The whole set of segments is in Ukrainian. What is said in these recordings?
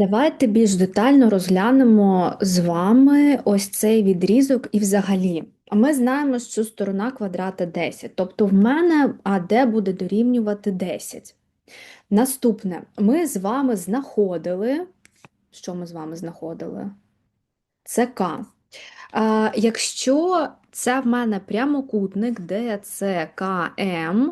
Давайте більш детально розглянемо з вами ось цей відрізок і взагалі. А Ми знаємо, що сторона квадрата 10, тобто в мене АД буде дорівнювати 10. Наступне, ми з вами знаходили, що ми з вами знаходили? Це К. Якщо це в мене прямокутник ДЦКМ,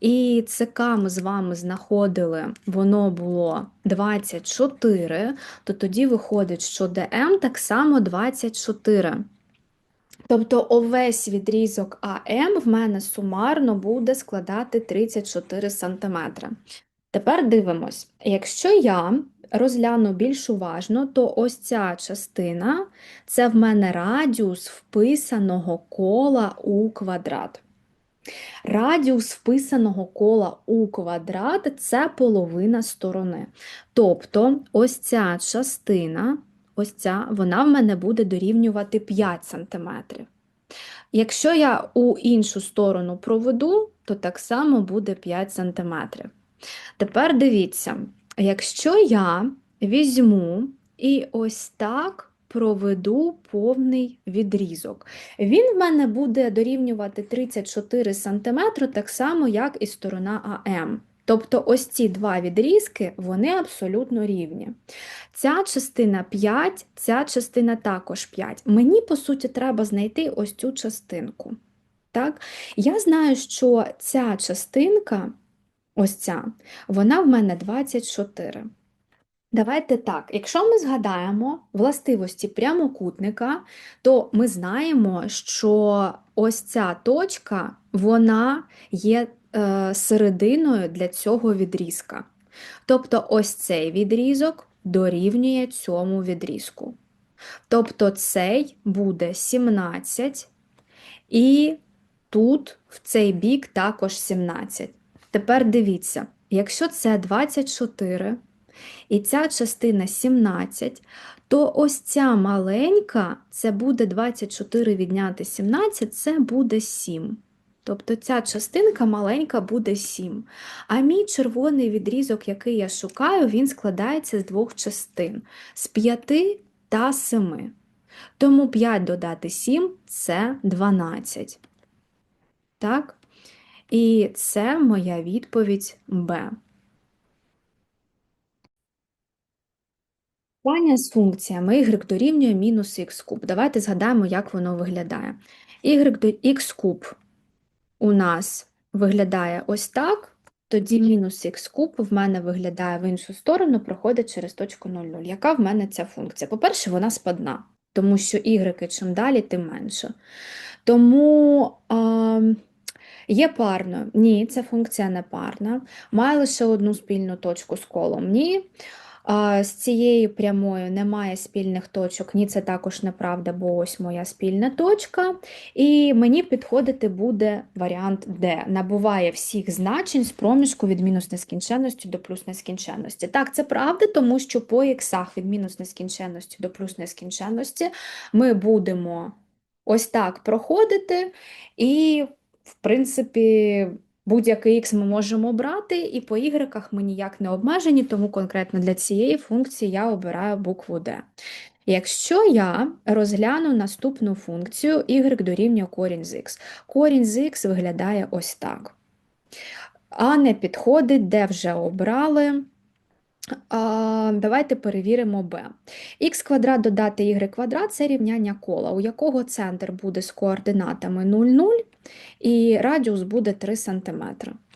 і ЦК ми з вами знаходили, воно було 24, то тоді виходить, що ДМ так само 24. Тобто увесь відрізок АМ в мене сумарно буде складати 34 см. Тепер дивимось, якщо я розгляну більш уважно, то ось ця частина це в мене радіус вписаного кола у квадрат. Радіус вписаного кола у квадрат це половина сторони. Тобто, ось ця частина, ось ця, вона в мене буде дорівнювати 5 см. Якщо я у іншу сторону проведу, то так само буде 5 см. Тепер дивіться, якщо я візьму і ось так проведу повний відрізок, він в мене буде дорівнювати 34 см, так само, як і сторона АМ. Тобто ось ці два відрізки, вони абсолютно рівні. Ця частина 5, ця частина також 5. Мені, по суті, треба знайти ось цю частинку. Так? Я знаю, що ця частинка Ось ця, вона в мене 24. Давайте так, якщо ми згадаємо властивості прямокутника, то ми знаємо, що ось ця точка, вона є е, серединою для цього відрізка. Тобто ось цей відрізок дорівнює цьому відрізку. Тобто цей буде 17, і тут в цей бік також 17. Тепер дивіться, якщо це 24 і ця частина 17, то ось ця маленька, це буде 24 відняти 17, це буде 7. Тобто ця частинка маленька буде 7. А мій червоний відрізок, який я шукаю, він складається з двох частин з 5 та 7. Тому 5 додати 7 це 12. Так? І це моя відповідь Б. Питання з функціями y дорівнює мінус х куб. Давайте згадаємо, як воно виглядає. y до х куб у нас виглядає ось так, тоді мінус х куб в мене виглядає в іншу сторону, проходить через точку 0,0. Яка в мене ця функція? По-перше, вона спадна, тому що y чим далі, тим менше. Тому. А, Є парною? Ні, ця функція не парна. Має лише одну спільну точку з колом? Ні. З цією прямою немає спільних точок, ні, це також неправда, бо ось моя спільна точка. І мені підходити буде варіант D. Набуває всіх значень з проміжку від мінус нескінченності до плюс нескінченності. Так, це правда, тому що по іксах від мінус нескінченності до плюс нескінченності ми будемо ось так проходити. і в принципі, будь-який х ми можемо обрати, і по y ми ніяк не обмежені, тому конкретно для цієї функції я обираю букву D. Якщо я розгляну наступну функцію y дорівнює корінь з x. корінь з x виглядає ось так. А не підходить, де вже обрали. А, Давайте перевіримо b. Х квадрат додати y квадрат це рівняння кола, у якого центр буде з координатами 0, 0 і радіус буде 3 см.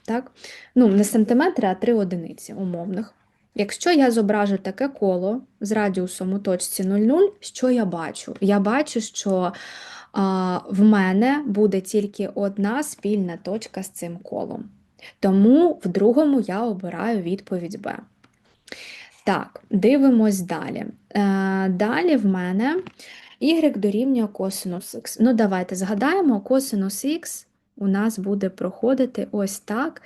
Так? Ну, не сантиметри, а 3 одиниці умовних. Якщо я зображу таке коло з радіусом у точці 0,0, що я бачу? Я бачу, що а, в мене буде тільки одна спільна точка з цим колом. Тому в другому я обираю відповідь Б. Так, дивимось далі. Е, Далі в мене y дорівнює косинус х. Ну, давайте згадаємо, косинус х у нас буде проходити ось так,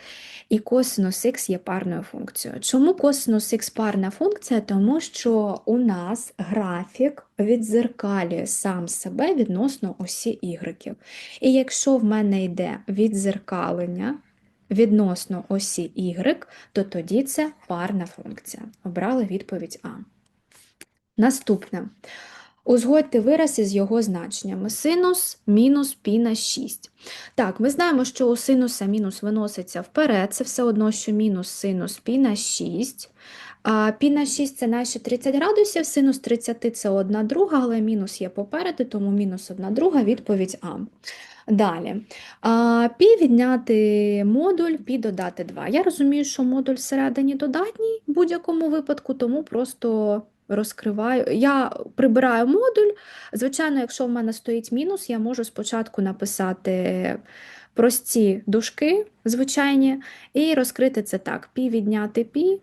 і косинус х є парною функцією. Чому косинус х парна функція? Тому що у нас графік відзеркалює сам себе відносно осі y. І якщо в мене йде відзеркалення, відносно осі y, то тоді це парна функція. Обрали відповідь А. Наступне. Узгодьте вираз із його значеннями. Синус мінус пі на 6. Так, ми знаємо, що у синуса мінус виноситься вперед, це все одно, що мінус синус пі на 6. А пі на 6 це наші 30 градусів, синус 30 це 1 друга, але мінус є попереду, тому мінус 1 друга, відповідь А. Далі. Пі відняти модуль, пі додати 2. Я розумію, що модуль всередині додатній в будь-якому випадку, тому просто розкриваю. Я прибираю модуль. Звичайно, якщо в мене стоїть мінус, я можу спочатку написати прості дужки, звичайні, і розкрити це так: пі відняти пі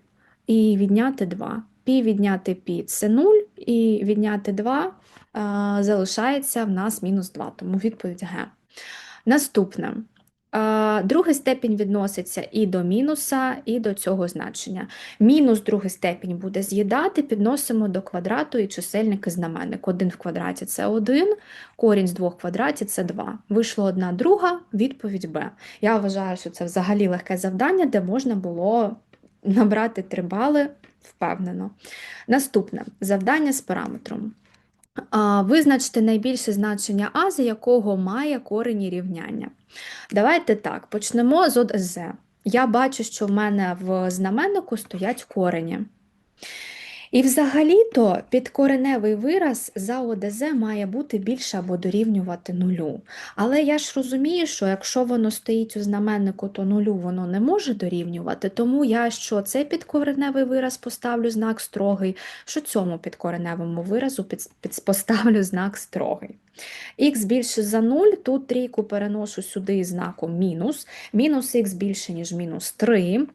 і відняти 2. Пі відняти пі це 0, і відняти 2 залишається в нас мінус 2, тому відповідь Г. Наступне. Другий степінь відноситься і до мінуса, і до цього значення. Мінус другий степінь буде з'їдати, підносимо до квадрату і чисельник і знаменник. 1 в квадраті це 1, корінь з 2 квадратів це 2. Вийшло одна друга, відповідь Б. Я вважаю, що це взагалі легке завдання, де можна було набрати 3 бали впевнено. Наступне завдання з параметром. Визначте найбільше значення А, за якого має корені рівняння. Давайте так, почнемо з ОДЗ. Я бачу, що в мене в знаменнику стоять корені. І взагалі-то підкореневий вираз за ОДЗ має бути більше або дорівнювати нулю. Але я ж розумію, що якщо воно стоїть у знаменнику, то нулю воно не може дорівнювати, тому я що цей підкореневий вираз поставлю знак строгий, що цьому підкореневому виразу під, під, поставлю знак строгий. Х більше за 0, тут трійку переношу сюди знаком мінус, мінус х більше, ніж мінус 3.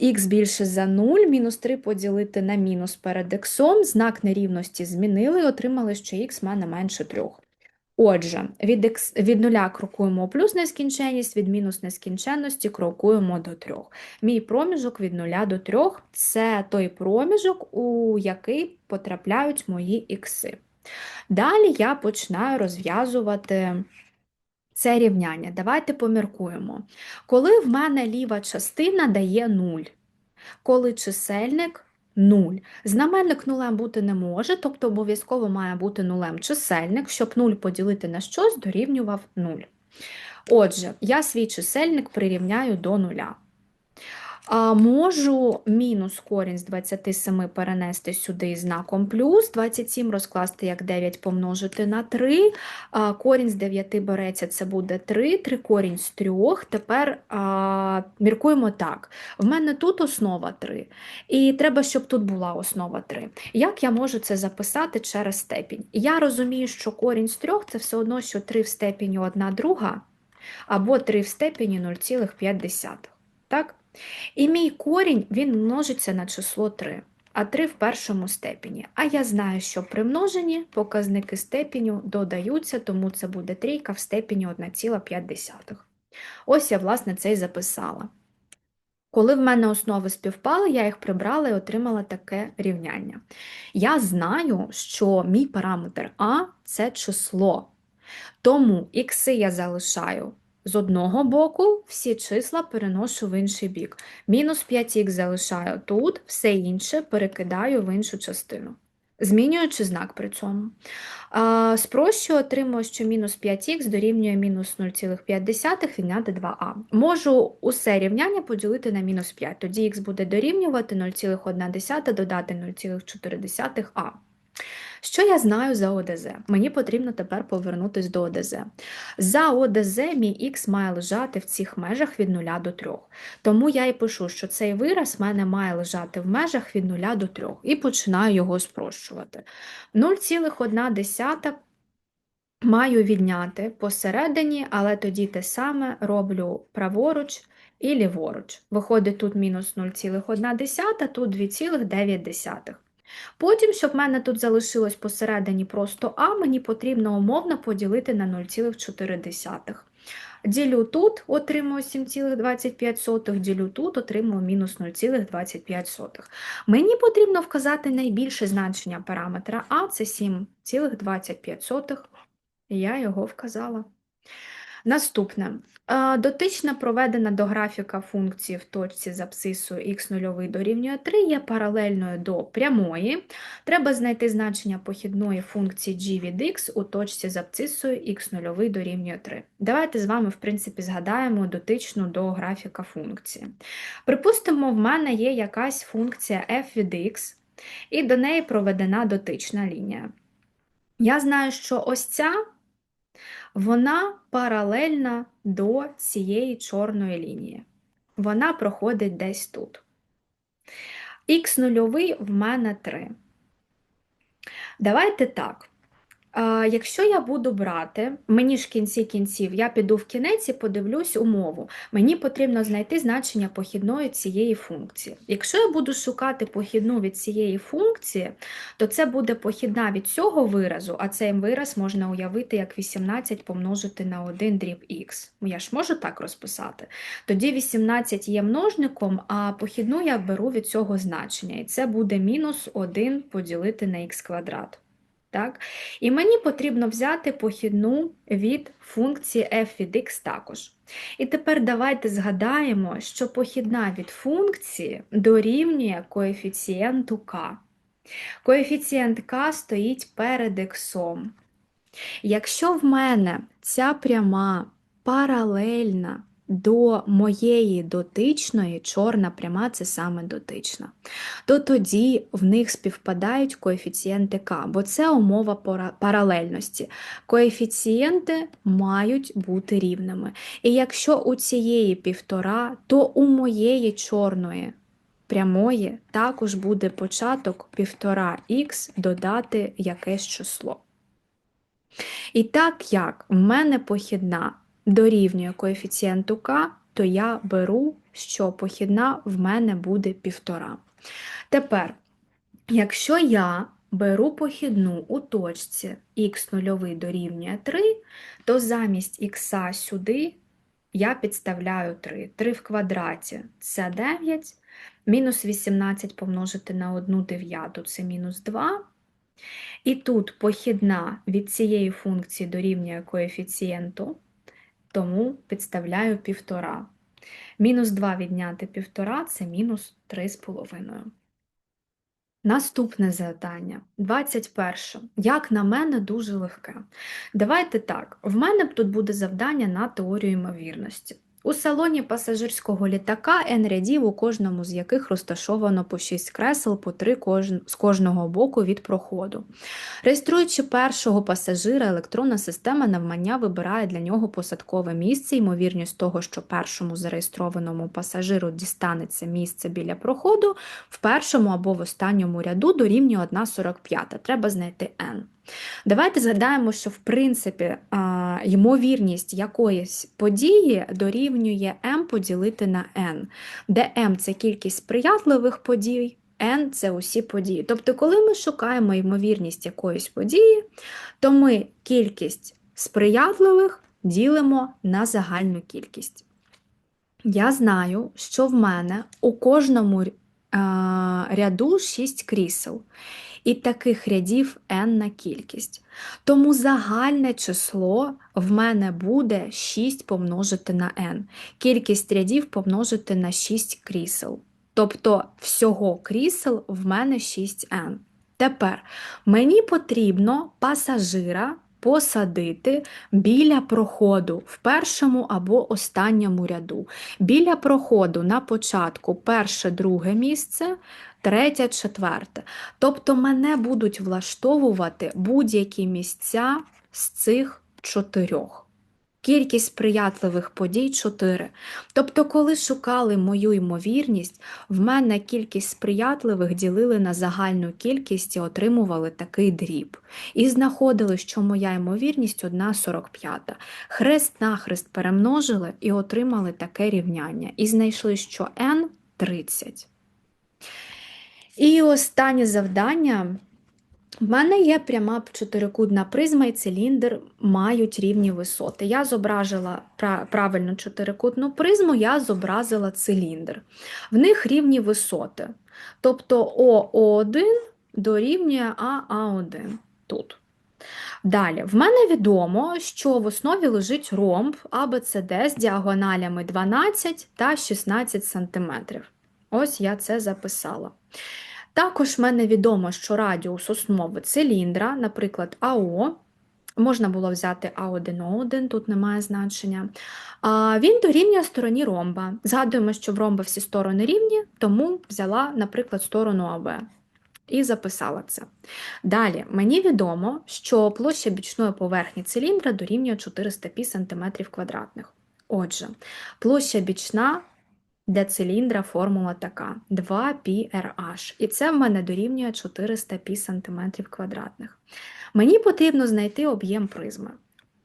Х більше за 0, мінус 3 поділити на мінус перед х, знак нерівності змінили отримали, що х має менше 3. Отже, від x, від 0 крокуємо плюс нескінченність, від мінус нескінченності крокуємо до 3. Мій проміжок від 0 до 3 – це той проміжок, у який потрапляють мої ікси. Далі я починаю розв'язувати це рівняння. Давайте поміркуємо. Коли в мене ліва частина дає 0, коли чисельник 0. Знаменник нулем бути не може, тобто обов'язково має бути нулем чисельник, щоб 0 поділити на щось дорівнював 0. Отже, я свій чисельник прирівняю до нуля. А Можу мінус корінь з 27 перенести сюди знаком плюс, 27 розкласти як 9 помножити на 3. А Корінь з 9 береться, це буде 3, 3 корінь з 3. Тепер а, міркуємо так. В мене тут основа 3, і треба, щоб тут була основа 3. Як я можу це записати через степінь? Я розумію, що корінь з 3 це все одно, що 3 в степені 1 друга, або 3 в степені 0,5. Так? І мій корінь він множиться на число 3, а 3 в першому степені. А я знаю, що при множенні показники степеню додаються, тому це буде трійка в степені 1,5. Ось я, власне, це і записала. Коли в мене основи співпали, я їх прибрала і отримала таке рівняння. Я знаю, що мій параметр А це число. Тому ікси я залишаю з одного боку всі числа переношу в інший бік. Мінус 5х залишаю тут, все інше перекидаю в іншу частину, змінюючи знак при цьому. А, Спрощую, отримую, що мінус 5х дорівнює мінус 0,5 відняти 2а. Можу усе рівняння поділити на мінус 5, тоді х буде дорівнювати 0,1 додати 0,4а. Що я знаю за ОДЗ? Мені потрібно тепер повернутися до ОДЗ. За ОДЗ мій х має лежати в цих межах від 0 до 3. Тому я і пишу, що цей вираз в мене має лежати в межах від 0 до 3 і починаю його спрощувати. 0,1 маю відняти посередині, але тоді те саме роблю праворуч і ліворуч. Виходить тут мінус 0,1, тут 2,9. Потім, щоб в мене тут залишилось посередині просто А, мені потрібно умовно поділити на 0,4. Ділю тут, отримую 7,25, ділю тут, отримую мінус 0,25. Мені потрібно вказати найбільше значення параметра А, це 7,25. Я його вказала. Наступне. Е, Дотична проведена до графіка функції в точці з абсцисою х0 дорівнює 3 є паралельною до прямої. Треба знайти значення похідної функції g від x у точці з абсцисою х0 дорівнює 3. Давайте з вами, в принципі, згадаємо дотичну до графіка функції. Припустимо, в мене є якась функція f від x, і до неї проведена дотична лінія. Я знаю, що ось ця вона паралельна до цієї чорної лінії. Вона проходить десь тут. Х0 в мене 3. Давайте так. Якщо я буду брати, мені ж в кінці кінців, я піду в кінець і подивлюсь умову. Мені потрібно знайти значення похідної цієї функції. Якщо я буду шукати похідну від цієї функції, то це буде похідна від цього виразу, а цей вираз можна уявити як 18 помножити на 1 дріб х. Я ж можу так розписати. Тоді 18 є множником, а похідну я беру від цього значення. І це буде мінус 1 поділити на х квадрат. Так? І мені потрібно взяти похідну від функції f від x також. І тепер давайте згадаємо, що похідна від функції дорівнює коефіцієнту k. Коефіцієнт k стоїть перед x. Якщо в мене ця пряма паралельна до моєї дотичної, чорна пряма це саме дотична, то тоді в них співпадають коефіцієнти К, бо це умова паралельності. Коефіцієнти мають бути рівними. І якщо у цієї півтора, то у моєї чорної прямої також буде початок 1,5х додати якесь число. І так як в мене похідна дорівнює коефіцієнту k, то я беру, що похідна в мене буде 1,5. Тепер, якщо я беру похідну у точці х0 дорівнює 3, то замість х сюди я підставляю 3. 3 в квадраті це 9, мінус 18 помножити на 1 дев'яту це мінус 2. І тут похідна від цієї функції дорівнює коефіцієнту тому підставляю півтора. Мінус 2 відняти півтора це мінус 3,5. Наступне завдання, 21. Як на мене, дуже легке. Давайте так, в мене тут буде завдання на теорію ймовірності. У салоні пасажирського літака N рядів, у кожному з яких розташовано по 6 кресел по 3 з кожного боку від проходу. Реєструючи першого пасажира, електронна система навмання вибирає для нього посадкове місце, ймовірність того, що першому зареєстрованому пасажиру дістанеться місце біля проходу, в першому або в останньому ряду дорівнює 1,45. Треба знайти N. Давайте згадаємо, що в принципі ймовірність якоїсь події дорівнює m поділити на n, де m це кількість сприятливих подій, n це усі події. Тобто, коли ми шукаємо ймовірність якоїсь події, то ми кількість сприятливих ділимо на загальну кількість. Я знаю, що в мене у кожному ряду 6 крісел і таких рядів n-на кількість. Тому загальне число в мене буде 6 помножити на n. Кількість рядів помножити на 6 крісел. Тобто всього крісел в мене 6n. Тепер мені потрібно пасажира посадити біля проходу в першому або останньому ряду. Біля проходу на початку перше, друге місце, третє, четверте. Тобто мене будуть влаштовувати будь-які місця з цих чотирьох. Кількість сприятливих подій 4. Тобто, коли шукали мою ймовірність, в мене кількість сприятливих ділили на загальну кількість і отримували такий дріб. І знаходили, що моя ймовірність 1,45. Хрест на хрест перемножили і отримали таке рівняння. І знайшли, що n 30. І останнє завдання. В мене є пряма чотирикутна призма і циліндр мають рівні висоти. Я зображила правильно чотирикутну призму, я зобразила циліндр. В них рівні висоти. Тобто ОО1 дорівнює АА1 тут. Далі, в мене відомо, що в основі лежить ромб ABCD з діагоналями 12 та 16 см. Ось я це записала. Також мене відомо, що радіус основи циліндра, наприклад, АО, можна було взяти А1О1, тут немає значення. А, Він дорівнює стороні ромба. Згадуємо, що в ромба всі сторони рівні, тому взяла, наприклад, сторону АБ і записала це. Далі, мені відомо, що площа бічної поверхні циліндра дорівнює 400 пі см квадратних. Отже, площа бічна для циліндра формула така: 2πrh. І це в мене дорівнює 400 пі см квадратних. Мені потрібно знайти об'єм призми.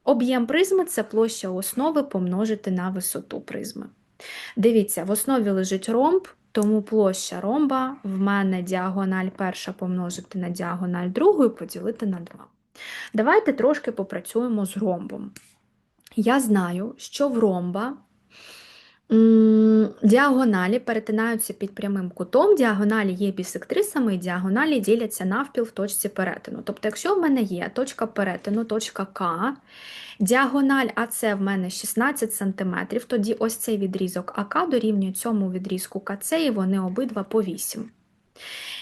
Об'єм призми це площа основи помножити на висоту призми. Дивіться, в основі лежить ромб, тому площа ромба в мене діагональ перша помножити на діагональ другу поділити на 2. Давайте трошки попрацюємо з ромбом. Я знаю, що в ромба діагоналі перетинаються під прямим кутом, діагоналі є бісектрисами, і діагоналі діляться навпіл в точці перетину. Тобто, якщо в мене є точка перетину, точка К, діагональ АС в мене 16 см, тоді ось цей відрізок АК дорівнює цьому відрізку КЦ, і вони обидва по 8.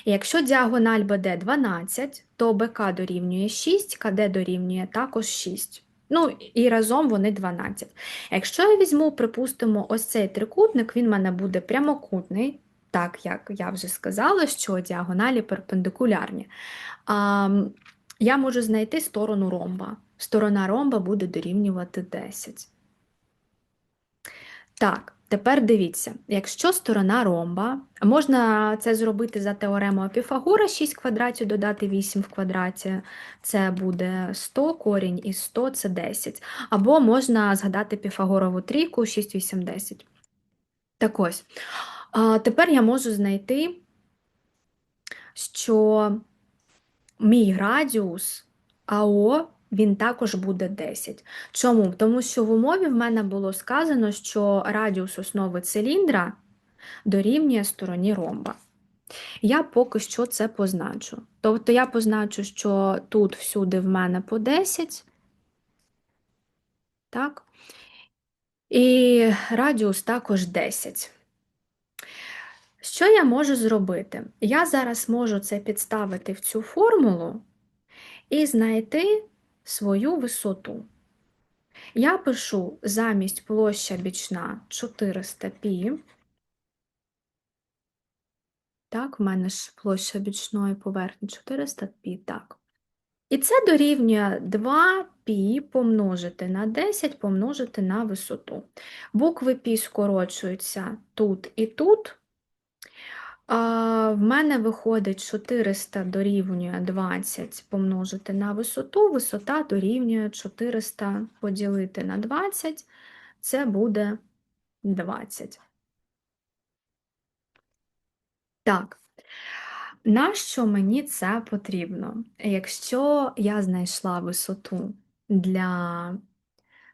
Якщо діагональ БД 12, то БК дорівнює 6, КД дорівнює також 6. Ну, і разом вони 12. Якщо я візьму, припустимо, ось цей трикутник, він в мене буде прямокутний, так як я вже сказала, що діагоналі перпендикулярні. А, я можу знайти сторону ромба. Сторона ромба буде дорівнювати 10. Так, тепер дивіться, якщо сторона ромба, можна це зробити за теоремою Піфагора, 6 квадратів додати 8 в квадраті, це буде 100, корінь із 100 це 10. Або можна згадати Піфагорову трійку 6, 8, 10. Так ось, тепер я можу знайти, що мій радіус АО він також буде 10. Чому? Тому що в умові в мене було сказано, що радіус основи циліндра дорівнює стороні ромба. Я поки що це позначу. Тобто я позначу, що тут всюди в мене по 10, так? І радіус також 10. Що я можу зробити? Я зараз можу це підставити в цю формулу і знайти свою висоту. Я пишу замість площа бічна 400 пі. Так, в мене ж площа бічної поверхні 400 пі, так. І це дорівнює 2 пі помножити на 10 помножити на висоту. Букви пі скорочуються тут і тут. В мене виходить 400 дорівнює 20 помножити на висоту, висота дорівнює 400 поділити на 20, це буде 20. Так, нащо мені це потрібно? Якщо я знайшла висоту для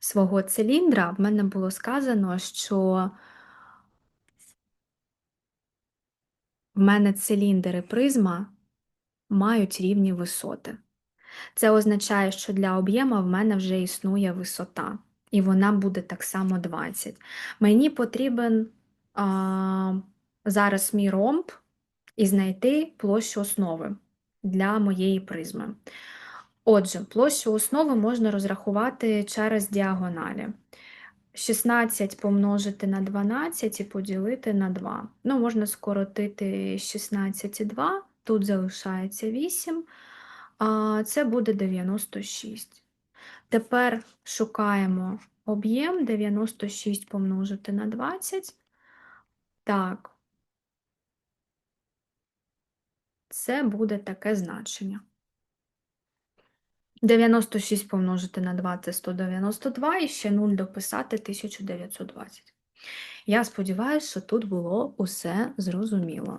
свого циліндра, в мене було сказано, що в мене циліндр і призма мають рівні висоти. Це означає, що для об'єма в мене вже існує висота, і вона буде так само 20. Мені потрібен а, зараз мій ромб і знайти площу основи для моєї призми. Отже, площу основи можна розрахувати через діагоналі. 16 помножити на 12 і поділити на 2. Ну, можна скоротити 16 і 2, тут залишається 8, а це буде 96. Тепер шукаємо об'єм 96 помножити на 20. Так, це буде таке значення. 96 помножити на 2 це 192 і ще 0 дописати 1920. Я сподіваюся, що тут було усе зрозуміло.